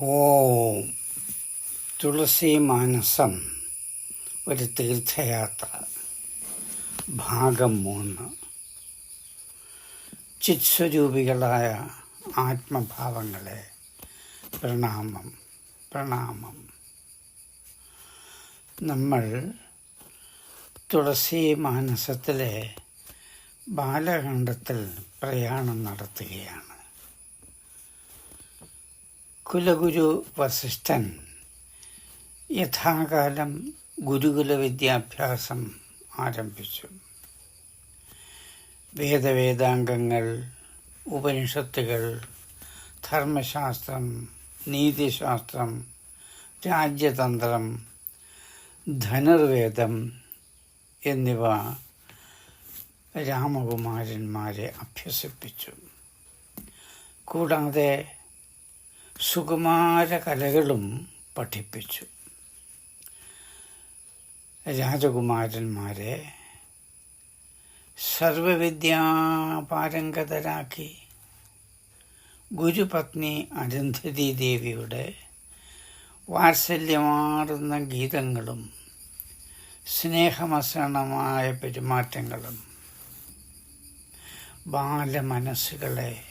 ഓം തുളസി മാനസം ഒരു തീർത്ഥയാത്ര. ഭാഗം മൂന്ന്. ചിത്സ്വരൂപികളായ ആത്മഭാവങ്ങളെ പ്രണാമം പ്രണാമം. നമ്മൾ തുളസി മാനസത്തിലെ ബാലഖണ്ഡത്തിൽ പ്രയാണം നടത്തുകയാണ്. കുലഗുരു വസിഷ്ഠൻ. യഥാകാലം ഗുരുകുല വിദ്യാഭ്യാസം ആരംഭിച്ചു. വേദവേദാംഗങ്ങൾ ഉപനിഷത്തുകൾ ധർമ്മശാസ്ത്രം നീതിശാസ്ത്രം രാജ്യതന്ത്രം ധനുർവേദം എന്നിവ രാമകുമാരന്മാരെ അഭ്യസിപ്പിച്ചു. കൂടാതെ സുകുമാര കലകളും പഠിപ്പിച്ചു. രാജകുമാരന്മാരെ സർവവിദ്യാപാരംഗതരാക്കി ഗുരുപത്നി അരുന്ധതി ദേവിയുടെ വാത്സല്യമാർന്ന ഗീതങ്ങളും സ്നേഹമസരണമായ പെരുമാറ്റങ്ങളും ബാലമനസ്സുകളെ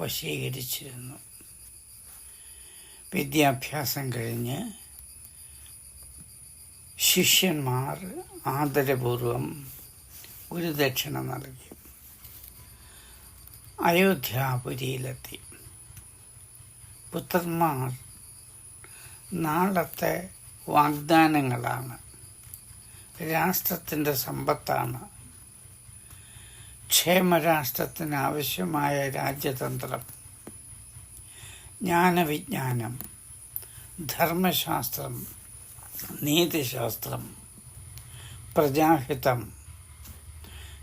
വശീകരിച്ചിരുന്നു. വിദ്യാഭ്യാസം കഴിഞ്ഞ് ശിഷ്യന്മാർ ആദരപൂർവം ഗുരുദക്ഷിണ നൽകി. അയോധ്യാപുരിയിലെത്തി. പുത്രന്മാർ നാളത്തെ വാഗ്ദാനങ്ങളാണ്. രാഷ്ട്രത്തിന്റെ സമ്പത്താണ്. ക്ഷേമരാഷ്ട്രത്തിന് ആവശ്യമായ രാജ്യതന്ത്രം. ജ്ഞാനവിജ്ഞാനം ധർമ്മശാസ്ത്രം നീതിശാസ്ത്രം പ്രജാഹിതം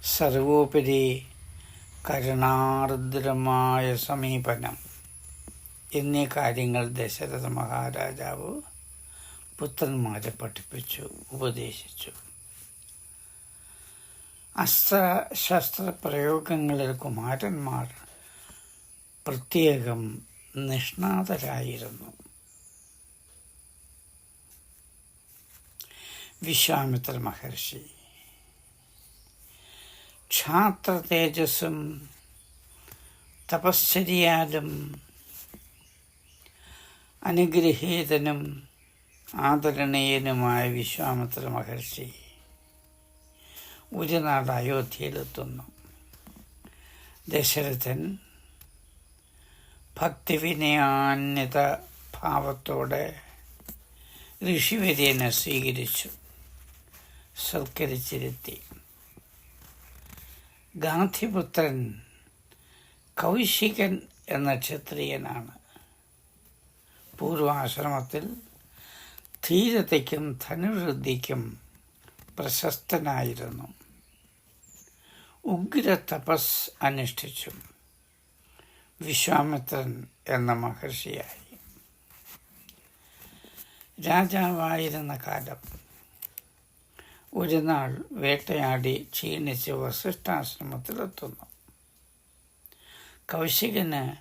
സർവോപരി കരുണാർദ്രമായ സമീപനം എന്നീ കാര്യങ്ങൾ ദശരഥ മഹാരാജാവ് പുത്രന്മാരെ പഠിപ്പിച്ചു ഉപദേശിച്ചു. അസ്ത്രശസ്ത്ര പ്രയോഗങ്ങളിൽ കുമാരന്മാർ പ്രത്യേകം നിഷ്ണാതരായിരുന്നു. വിശ്വാമിത്ര മഹർഷി ക്ഷാത്ര തേജസ്സും തപശ്ചര്യാലും അനുഗ്രഹീതനും ആദരണീയനുമായ വിശ്വാമിത്ര മഹർഷി ഒരു നാട് അയോധ്യയിലെത്തുന്നു. ദശരഥൻ ഭക്തിവിനയാന്യത ഭാവത്തോടെ ഋഷിവര്യനെ സ്വീകരിച്ചു സൽക്കരിച്ചിരുത്തി. ഗാന്ധിപുത്രൻ കൗശികൻ എന്ന ക്ഷത്രിയനാണ്. പൂർവാശ്രമത്തിൽ ധീരതയ്ക്കും ധനുവൃദ്ധിക്കും പ്രശസ്തനായിരുന്നു. ഉഗ്ര തപസ് അനുഷ്ഠിച്ചു. വിശ്വാമിത്രൻ എന്ന മഹർഷിയായി. രാജാവായിരുന്ന കാലം ഒരു നാൾ വേട്ടയാടി ക്ഷീണിച്ച് വസിഷ്ഠാശ്രമത്തിലെത്തുന്നു. കൗശികന്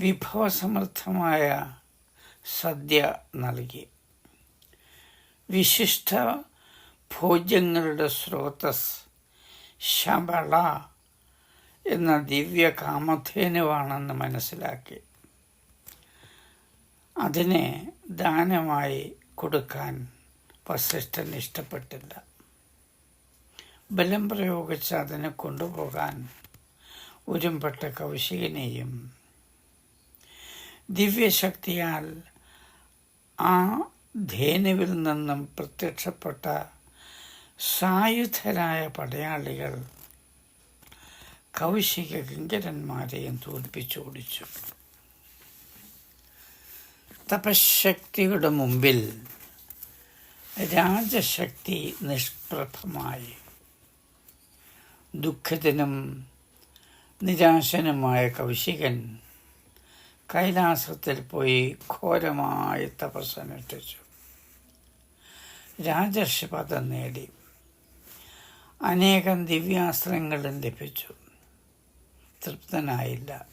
വിഭവസമൃദ്ധമായ സദ്യ നൽകി. വിശിഷ്ട ഭോജ്യങ്ങളുടെ സ്രോതസ് ശബള എന്ന ദിവ്യ കാമധേനുവാണെന്ന് മനസ്സിലാക്കി. അതിനെ ദാനമായി കൊടുക്കാൻ വസിഷ്ഠൻ ഇഷ്ടപ്പെട്ടില്ല. ബലം പ്രയോഗിച്ച് അതിനെ കൊണ്ടുപോകാൻ ഉരുമ്പെട്ട കൗശികനെയും ദിവ്യശക്തിയാൽ ആ ധേനുവിൽ നിന്നും പ്രത്യക്ഷപ്പെട്ട സായുധരായ പടയാളികൾ കൗശിക കിങ്കരന്മാരെയും തോൽപ്പിച്ചോടിച്ചു തപശക്തിയുടെ മുമ്പിൽ രാജശക്തി നിഷ്പ്രഭമായി. ദുഃഖത്തിനും നിരാശനുമായ കൗശികൻ കൈലാസത്തിൽ പോയി ഘോരമായി തപസ്സനുഷ്ഠിച്ചു. രാജർഷി പദം നേടി. അനേകം ദിവ്യാസ്ത്രങ്ങളും ലഭിച്ചു. തൃപ്തനായില്ല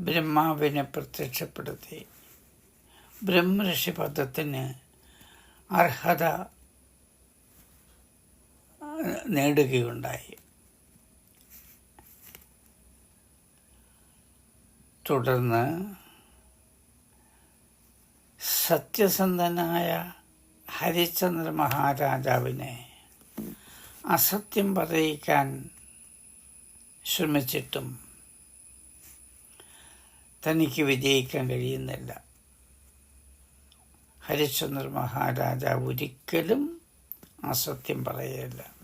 ബ്രഹ്മാവിനെ പ്രത്യക്ഷപ്പെടുത്തി. ബ്രഹ്മഋഷി പദത്തിന് അർഹത നേടുകയുണ്ടായി. തുടർന്ന് സത്യസന്ധനായ ഹരിചന്ദ്ര മഹാരാജാവിനെ അസത്യം പറയിക്കാൻ ശ്രമിച്ചിട്ടും തനിക്ക് വിജയിക്കാൻ കഴിയുന്നില്ല. ഹരിശ്ചന്ദ്ര മഹാരാജാവ് ഒരിക്കലും അസത്യം പറയല്ല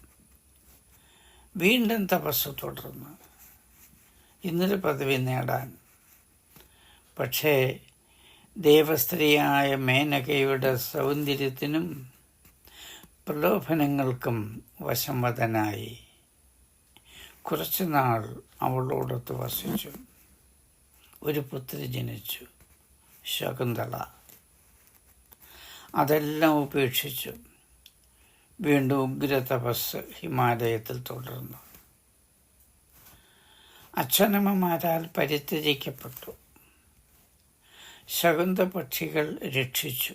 വീണ്ടും തപസ് തുടർന്ന്. ഇന്നലെ പദവി നേടാൻ. പക്ഷേ ദേവസ്ത്രീയായ മേനകയുടെ സൗന്ദര്യത്തിനും പ്രലോഭനങ്ങൾക്കും വശംവദനായി കുറച്ചുനാൾ അവളോടൊത്ത് വസിച്ചു. ഒരു പുത്രി ജനിച്ചു ശകുന്തള. അതെല്ലാം ഉപേക്ഷിച്ചു. വീണ്ടും ഉഗ്ര തപസ് ഹിമാലയത്തിൽ തുടർന്നു. അച്ഛനമ്മമാരാൽ പരിത്യജിക്കപ്പെട്ടു. ശകുന്ത പക്ഷികൾ രക്ഷിച്ചു.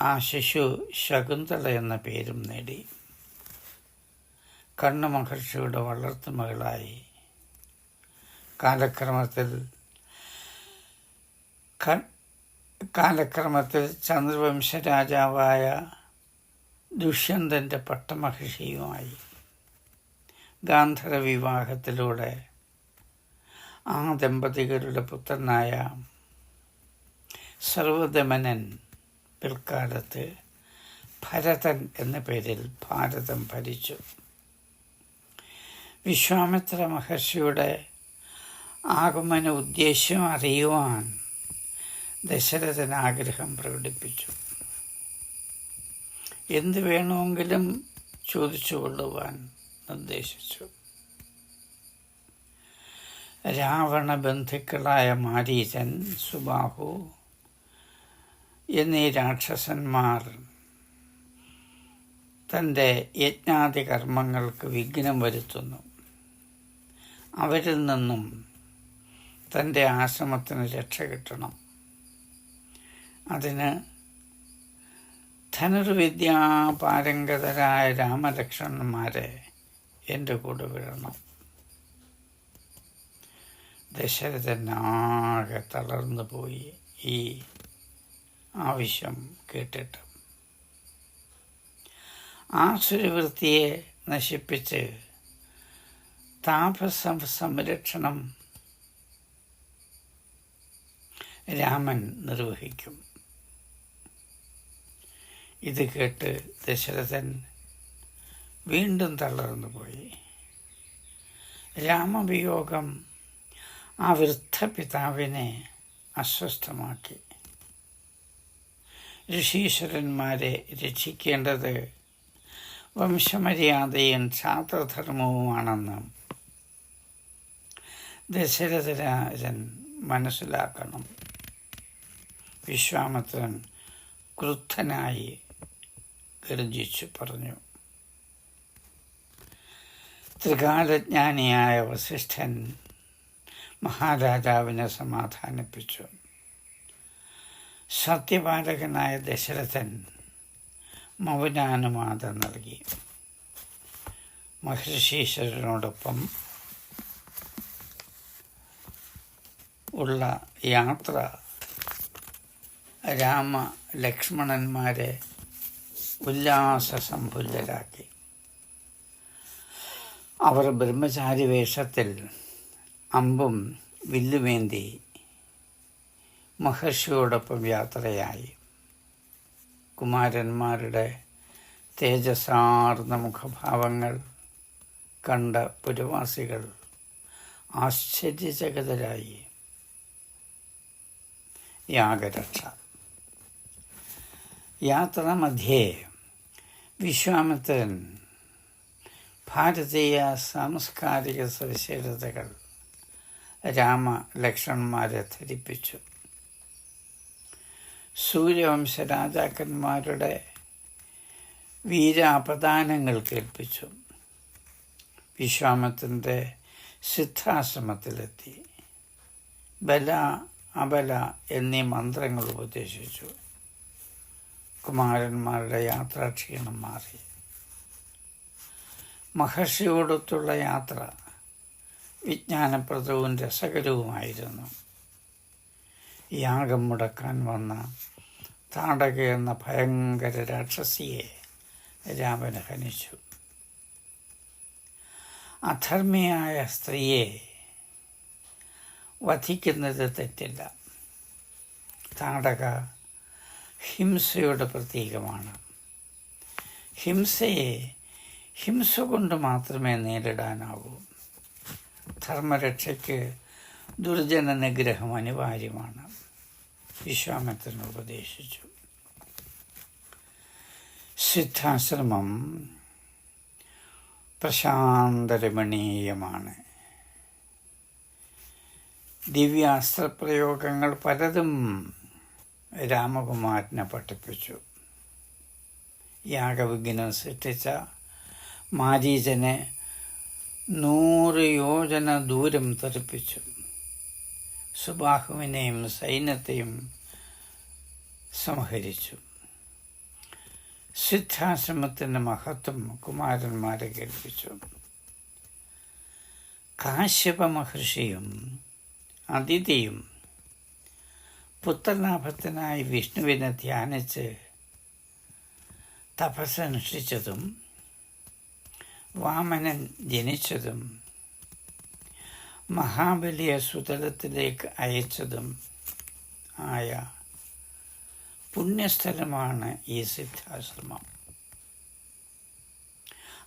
ആ ശിശു ശകുന്തള എന്ന പേരും നേടി. കണ്ണു മഹർഷിയുടെ വളർത്തുമകളായി കാലക്രമത്തിൽ കാലക്രമത്തിൽ ചന്ദ്രവംശ രാജാവായ ദുഷ്യന്തന്റെ പട്ടമഹർഷിയുമായി ഗാന്ധര വിവാഹത്തിലൂടെ ആ ദമ്പതികളുടെ പുത്രനായ സർവദമനൻ പിൽക്കാലത്ത് ഭരതൻ എന്ന പേരിൽ ഭാരതം ഭരിച്ചു. വിശ്വാമിത്ര മഹർഷിയുടെ ആഗമന ഉദ്ദേശ്യം അറിയുവാൻ ദശരഥൻ ആഗ്രഹം പ്രകടിപ്പിച്ചു. എന്ത് വേണമെങ്കിലും ചോദിച്ചു കൊള്ളുവാൻ നിർദ്ദേശിച്ചു. രാവണ ബന്ധുക്കളായ മാരീചൻ സുബാഹു എന്നീ രാക്ഷസന്മാർ തന്റെ യജ്ഞാതി കർമ്മങ്ങൾക്ക് വിഘ്നം വരുത്തുന്നു. അവരിൽ നിന്നും തന്റെ ആശ്രമത്തിന് രക്ഷ കിട്ടണം. അതിന് ധനുർവിദ്യാപാരംഗതരായ രാമലക്ഷ്മണന്മാരെ എന്റെ കൂടെ വിടണം. ദശരഥനാകെ തളർന്നു പോയി ഈ ആവശ്യം കേട്ടിട്ട്. ആസുരവൃത്തിയെ നശിപ്പിച്ച് താപസ സംരക്ഷണം രാമൻ നിർവഹിക്കും. ഇത് കേട്ട് ദശരഥൻ വീണ്ടും തളർന്നു പോയി. രാമവിയോഗം ആ വൃദ്ധ പിതാവിനെ അസ്വസ്ഥമാക്കി. ഋഷീശ്വരന്മാരെ രക്ഷിക്കേണ്ടത് വംശമര്യാദയും ഛാത്രധർമ്മവുമാണെന്ന് ദശരഥരാജൻ മനസ്സിലാക്കണം. വിശ്വാമിത്രൻ ക്രുദ്ധനായി ഗർജിച്ചു പറഞ്ഞു. ത്രികാലജ്ഞാനിയായ വസിഷ്ഠൻ മഹാരാജാവിനെ സമാധാനിപ്പിച്ചു. സത്യപാലകനായ ദശരഥൻ മൗനാനുവാദം നൽകി. മഹർഷീശ്വരനോടൊപ്പം ഉള്ള യാത്ര രാമ ലക്ഷ്മണന്മാരെ ഉല്ലാസസമ്പുല്ലരാക്കി അവർ ബ്രഹ്മചാരി വേഷത്തിൽ അമ്പും വില്ലുമേന്തി മഹർഷിയോടൊപ്പം യാത്രയായി. കുമാരന്മാരുടെ തേജസാർന്ന മുഖഭാവങ്ങൾ കണ്ട പുരവാസികൾ ആശ്ചര്യചകിതരായി. യാഗരക്ഷ. യാത്രാമധ്യേ വിശ്വാമിത്രൻ ഭാരതീയ സാംസ്കാരിക സവിശേഷതകൾ രാമ ലക്ഷ്മണന്മാരെ ധരിപ്പിച്ചു. സൂര്യവംശ രാജാക്കന്മാരുടെ വീരാപദാനങ്ങൾ കേൾപ്പിച്ചു. വിശ്വാമത്തിന്റെ സിദ്ധാശ്രമത്തിലെത്തി. ബല അബല എന്നീ മന്ത്രങ്ങൾ ഉപദേശിച്ചു. കുമാരന്മാരുടെ യാത്രാക്ഷീണം മാറി. മഹർഷിയോടൊത്തുള്ള യാത്ര വിജ്ഞാനപ്രദവും രസകരവുമായിരുന്നു. യാഗം മുടക്കാൻ വന്ന താടക എന്ന ഭയങ്കര രാക്ഷസിയെ രാമൻ ഹനിച്ചു. അധർമ്മിയായ സ്ത്രീയെ വധിക്കുന്നത് തെറ്റില്ല. താടക ഹിംസയുടെ പ്രതീകമാണ്. ഹിംസയെ ഹിംസ കൊണ്ട് മാത്രമേ നേരിടാനാവൂ. ധർമ്മരക്ഷയ്ക്ക് ദുർജന നിഗ്രഹം അനിവാര്യമാണ്. വിശ്വാമിത്രൻ ഉപദേശിച്ചു. സിദ്ധാശ്രമം പ്രശാന്തരമണീയമാണ്. ദിവ്യാസ്ത്രപ്രയോഗങ്ങൾ പലതും രാമകുമാരനെ പഠിപ്പിച്ചു. യാഗവിഘ്നം സൃഷ്ടിച്ച മാരീചനെ നൂറ് യോജന ദൂരം തെറിപ്പിച്ചു സുബാഹുവിനെയും സൈന്യത്തെയും സംഹരിച്ചു. സിദ്ധാശ്രമത്തിന്റെ മഹത്വം കുമാരന്മാരെ കേൾപ്പിച്ചു. കാശ്യപ മഹർഷിയും അതിഥിയും പുത്രലാഭത്തിനായി വിഷ്ണുവിനെ ധ്യാനിച്ച് തപസ്സനുഷ്ഠിച്ചതും വാമനൻ ജനിച്ചതും മഹാബലിയെ സുതലത്തിലേക്ക് അയച്ചതും ആയ പുണ്യസ്ഥലമാണ് ഈ സിദ്ധാശ്രമം.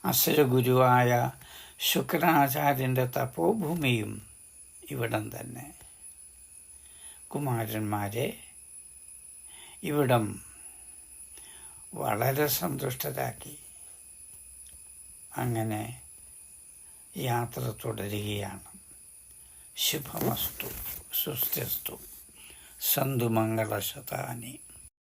അസുരഗുരുവായ ശുക്രാചാര്യന്റെ തപോഭൂമിയും ഇവിടം തന്നെ. കുമാരന്മാരെ ഇവിടം വളരെ സന്തുഷ്ടരാക്കി. അങ്ങനെ യാത്ര തുടരുകയാണ്. ശുഭമസ്തു സുസ്ഥസ്തു സന്തുമംഗളശതാനി.